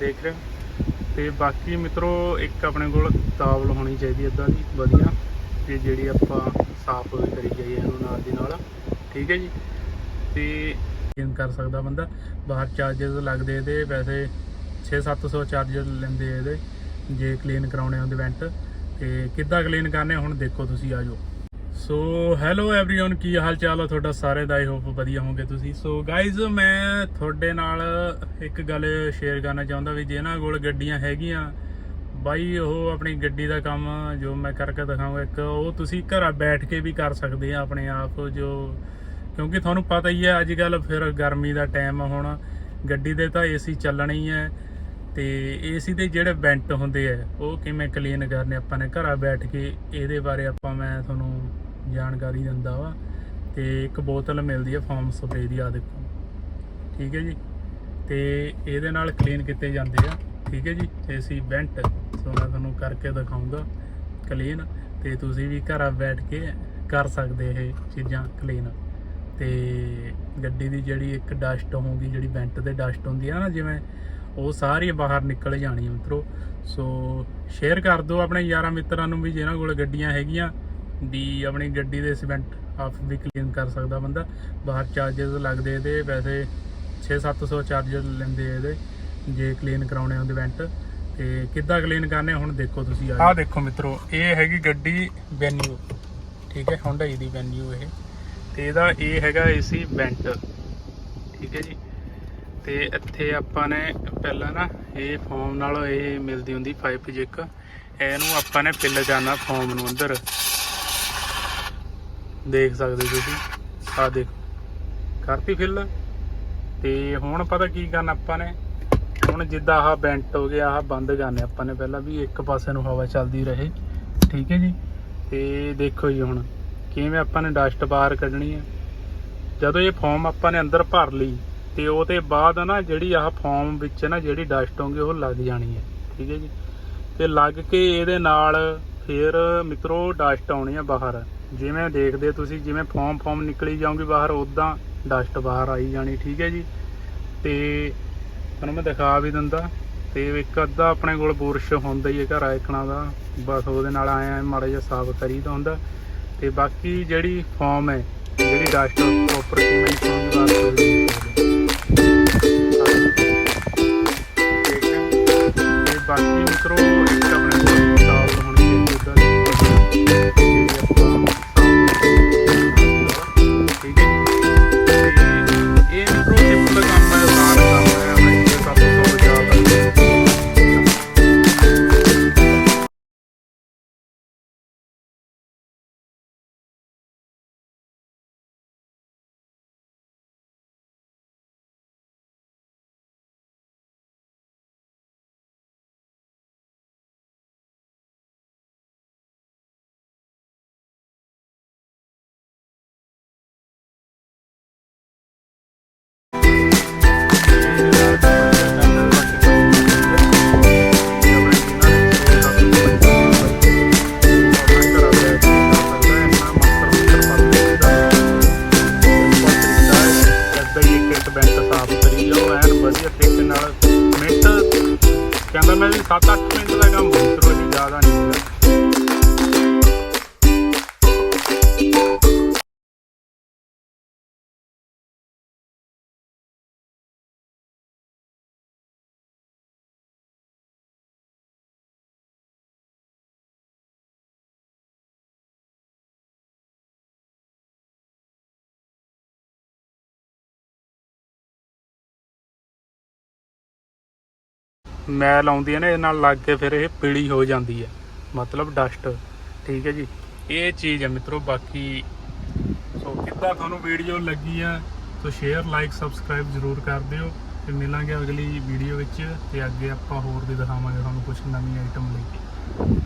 ਦੇਖ ਰਹੇ ਹੋ। ਤੇ ਬਾਕੀ ਮਿੱਤਰੋ, ਇੱਕ ਆਪਣੇ ਕੋਲ ਤਾਵਲ ਹੋਣੀ ਚਾਹੀਦੀ ਇਦਾਂ ਦੀ, ਵਧੀਆ। ਤੇ ਜਿਹੜੀ ਆਪਾਂ ਸਾਫ਼ ਕਰੀ ਜਾਈਏ ਇਹਨੂੰ ਨਾਲ ਦੀ ਨਾਲ। ਠੀਕ ਹੈ ਜੀ? ਤੇ ਗੇਮ ਕਰ ਸਕਦਾ ਬੰਦਾ। ਬਾਹਰ ਚਾਰजेस ਲੱਗਦੇ ਇਹਦੇ, ਵੈਸੇ 6-700 ਚਾਰजेस ਲੈਂਦੇ ਇਹਦੇ, ਜੇ ਕਲੀਨ ਕਰਾਉਣੇ ਹੁੰਦੇ ਵੈਂਟ ਤੇ ਕਿੱਦਾਂ ਕਲੀਨ ਕਰਨੇ ਹੁਣ ਦੇਖੋ ਤੁਸੀਂ ਆਜੋ ਸੋ ਹੈਲੋ एवरीवन ਕੀ ਹਾਲ ਚਾਲ ਹੈ ਤੁਹਾਡਾ ਸਾਰੇ ਦਾ ਆਈ ਹੋਪ ਵਧੀਆ ਹੋਵੋਗੇ ਤੁਸੀਂ ਸੋ ਗਾਇਜ਼ ਮੈਂ ਤੁਹਾਡੇ ਨਾਲ ਇੱਕ ਗੱਲ ਸ਼ੇਅਰ ਕਰਨਾ ਚਾਹੁੰਦਾ ਵੀ ਜਿਹਨਾਂ ਕੋਲ ਗੱਡੀਆਂ ਹੈਗੀਆਂ ਬਾਈ ਉਹ ਆਪਣੀ ਗੱਡੀ ਦਾ ਕੰਮ ਜੋ ਮੈਂ ਕਰਕੇ ਦਿਖਾਉਂਗਾ ਇੱਕ ਉਹ ਤੁਸੀਂ ਘਰਾਂ ਬੈਠ ਕੇ ਵੀ ਕਰ ਸਕਦੇ ਆ ਆਪਣੇ ਆਪ ਜੋ ਕਿਉਂਕਿ ਤੁਹਾਨੂੰ ਪਤਾ ਹੀ ਹੈ ਅੱਜ ਕੱਲ ਫਿਰ ਗਰਮੀ ਦਾ ਟਾਈਮ ਆ ਹੁਣ ਗੱਡੀ ਦੇ ਤਾਂ ਏਸੀ ਚੱਲਣਾ ਹੀ ਹੈ ਤੇ ਏਸੀ ਦੇ ਜਿਹੜੇ ਵੈਂਟ ਹੁੰਦੇ ਆ ਉਹ ਕਿਵੇਂ ਕਲੀਨ ਕਰਨੇ ਆਪਾਂ ਨੇ ਘਰਾਂ ਬੈਠ ਕੇ ਇਹਦੇ ਬਾਰੇ ਆਪਾਂ ਮੈਂ ਤੁਹਾਨੂੰ ਜਾਣਕਾਰੀ ਦਿੰਦਾ ਵਾ ਤੇ ਇੱਕ ਬੋਤਲ ਮਿਲਦੀ ਹੈ ਫਾਰਮ ਸਪਰੇ ਦੀ ਆ ਦੇਖੋ। ਠੀਕ ਹੈ ਜੀ? ਤੇ ਇਹਦੇ ਨਾਲ ਕਲੀਨ ਕੀਤੇ ਜਾਂਦੇ ਆ। ਠੀਕ ਹੈ ਜੀ? ਅਤੇ ਅਸੀਂ ਬੈਂਟ, ਸੋ ਮੈਂ ਤੁਹਾਨੂੰ ਕਰਕੇ ਦਿਖਾਉਂਗਾ ਕਲੀਨ। ਤੇ ਤੁਸੀਂ ਵੀ ਘਰਾਂ ਬੈਠ ਕੇ ਕਰ ਸਕਦੇ ਇਹ ਚੀਜ਼ਾਂ ਕਲੀਨ। ਤੇ ਗੱਡੀ ਦੀ ਜਿਹੜੀ ਇੱਕ ਡਸਟ ਹੋਊਗੀ, ਜਿਹੜੀ ਬੈਂਟ ਤੇ ਡਸਟ ਹੁੰਦੀ ਆ ਨਾ, ਜਿਵੇਂ ਉਹ ਸਾਰੀ ਬਾਹਰ ਨਿਕਲ ਜਾਣੀ ਆ ਮਿੱਤਰੋ। ਸੋ ਸ਼ੇਅਰ ਕਰ ਦਿਓ ਆਪਣੇ ਯਾਰਾਂ ਮਿੱਤਰਾਂ ਨੂੰ ਵੀ ਜਿਹਨਾਂ ਕੋਲ ਗੱਡੀਆਂ ਹੈਗੀਆਂ। ਵੀ ਆਪਣੀ ਗੱਡੀ ਦੇ ਸਿਵੈਂਟ ਆਪ ਵੀ ਕਲੀਨ ਕਰ ਸਕਦਾ ਬੰਦਾ। ਬਾਹਰ ਚਾਰजेस ਲੱਗਦੇ ਇਹਦੇ ਵੈਸੇ 6-700 ਚਾਰजेस ਲੈਂਦੇ ਇਹਦੇ ਜੇ ਕਲੀਨ ਕਰਾਉਣੇ ਹੁੰਦੇ ਇਵੈਂਟ ਤੇ ਕਿੱਦਾਂ ਕਲੀਨ ਕਰਨੇ ਹੁਣ ਦੇਖੋ ਤੁਸੀਂ ਆਹ ਦੇਖੋ ਮਿੱਤਰੋ ਇਹ ਹੈਗੀ ਗੱਡੀ ਵੈਨਿਊ ਠੀਕ ਹੈ ਹੁੰਡਾਈ ਦੀ ਵੈਨਿਊ ਇਹ। ਤੇ ਇਹਦਾ ਇਹ ਹੈਗਾ ਏਸੀ ਵੈਂਟ ਠੀਕ ਹੈ ਜੀ। ਤੇ ਇੱਥੇ ਆਪਾਂ ਨੇ ਪਹਿਲਾਂ ਨਾ ਇਹ ਫਾਰਮ ਨਾਲ ਇਹ ਮਿਲਦੀ ਹੁੰਦੀ 5 ਜਿੱਕ ਇਹਨੂੰ ਆਪਾਂ ਨੇ ਪਿੱਲ ਜਾਣਾ ਫਾਰਮ ਨੂੰ ਅੰਦਰ। ਦੇਖ ਸਕਦੇ ਤੁਸੀਂ। ਆਹ ਦੇਖੋ, ਕਰਤੀ ਫਿਲ ਤੇ ਹੁਣ ਪਤਾ ਕੀ ਕਰਨਾ ਆਪਾਂ ਨੇ? ਹੁਣ ਜਿੱਦਾਂ ਆਹ ਬੈਂਟ ਹੋ ਗਿਆ, ਆਹ ਬੰਦ ਕਰਨੇ ਆਪਾਂ ਨੇ ਪਹਿਲਾਂ ਵੀ, ਇੱਕ ਪਾਸੇ ਨੂੰ ਹਵਾ ਚੱਲਦੀ ਰਹੇ। ਠੀਕ ਹੈ ਜੀ? ਤੇ ਦੇਖੋ ਜੀ ਹੁਣ, ਕਿਵੇਂ ਆਪਾਂ ਨੇ ਡਸਟ ਬਾਹਰ ਕੱਢਣੀ ਹੈ। ਜਦੋਂ ਇਹ ਫੋਮ ਆਪਾਂ ਨੇ ਅੰਦਰ ਭਰ ਲਈ, ਤੇ ਉਹਦੇ ਬਾਅਦ ਨਾ ਜਿਹੜੀ ਆਹ ਫੋਮ ਵਿੱਚ ਨਾ ਜਿਹੜੀ ਡਸਟ ਹੋਊਗੀ, ਉਹ ਲੱਗ ਜਾਣੀ ਹੈ। ਠੀਕ ਹੈ ਜੀ? ਤੇ ਲੱਗ ਕੇ ਇਹਦੇ ਨਾਲ ਫਿਰ ਮਿੱਤਰੋ ਡਸਟ ਆਉਣੀ ਆ ਬਾਹਰ। ਜਿਵੇਂ ਦੇਖਦੇ ਤੁਸੀਂ, ਜਿਵੇਂ ਫੋਮ ਫੋਮ ਨਿਕਲੀ ਜਾਊਗੀ ਬਾਹਰ ਉਦਾਂ ਡਸਟ ਬਾਹਰ ਆਈ ਜਾਣੀ, ਠੀਕ ਹੈ ਜੀ? ਤੇ ਤੁਹਾਨੂੰ ਮੈਂ ਦਿਖਾ ਵੀ ਦਿੰਦਾ, ਤੇ ਇੱਕ ਅੱਧਾ ਆਪਣੇ ਕੋਲ ਬੁਰਸ਼ ਹੁੰਦਾ ਹੀ ਹੈ ਘਰ ਆਇਕਣਾ ਦਾ, ਬਸ ਉਹਦੇ ਨਾਲ ਆਇਆ ਮਾੜਾ ਜਿਹਾ ਸਾਫ਼ ਕਰੀਦਾ ਹੁੰਦਾ। ਤੇ ਬਾਕੀ ਜਿਹੜੀ ਫੋਮ ਹੈ, ਜਿਹੜੀ ਡਸਟ ਪ੍ਰੋਪਰ ਕਿਵੇਂ ਨਿਕਲੂਗੀ ਬਾਹਰ 7-8 ਮਿੰਟ ਦਾ ਕੰਮ ਬਹੁਤ ਜ਼ਿਆਦਾ ਨਹੀਂ ਮੈਲ ਆਉਂਦੀ ਹੈ ਨਾ ਇਹ ਨਾਲ ਲੱਗ ਕੇ ਫਿਰ ਇਹ ਪੀਲੀ ਹੋ ਜਾਂਦੀ ਹੈ। ਮਤਲਬ ਡਸਟ ਠੀਕ ਹੈ ਜੀ? ਇਹ ਚੀਜ਼ ਹੈ ਮਿੱਤਰੋ, ਬਾਕੀ ਸੋ ਕਿੱਦਾਂ ਤੁਹਾਨੂੰ ਵੀਡੀਓ ਲੱਗੀ ਆ ਸੋ ਸ਼ੇਅਰ ਲਾਈਕ ਸਬਸਕ੍ਰਾਈਬ ਜ਼ਰੂਰ ਕਰ ਦਿਓ। ਤੇ ਮਿਲਾਂਗੇ ਅਗਲੀ ਵੀਡੀਓ ਵਿੱਚ, ਤੇ ਅੱਗੇ ਆਪਾਂ ਹੋਰ ਵੀ ਦਿਖਾਵਾਂਗੇ ਤੁਹਾਨੂੰ ਕੁਝ ਨਵੀਂ ਆਈਟਮ ਲੈ ਕੇ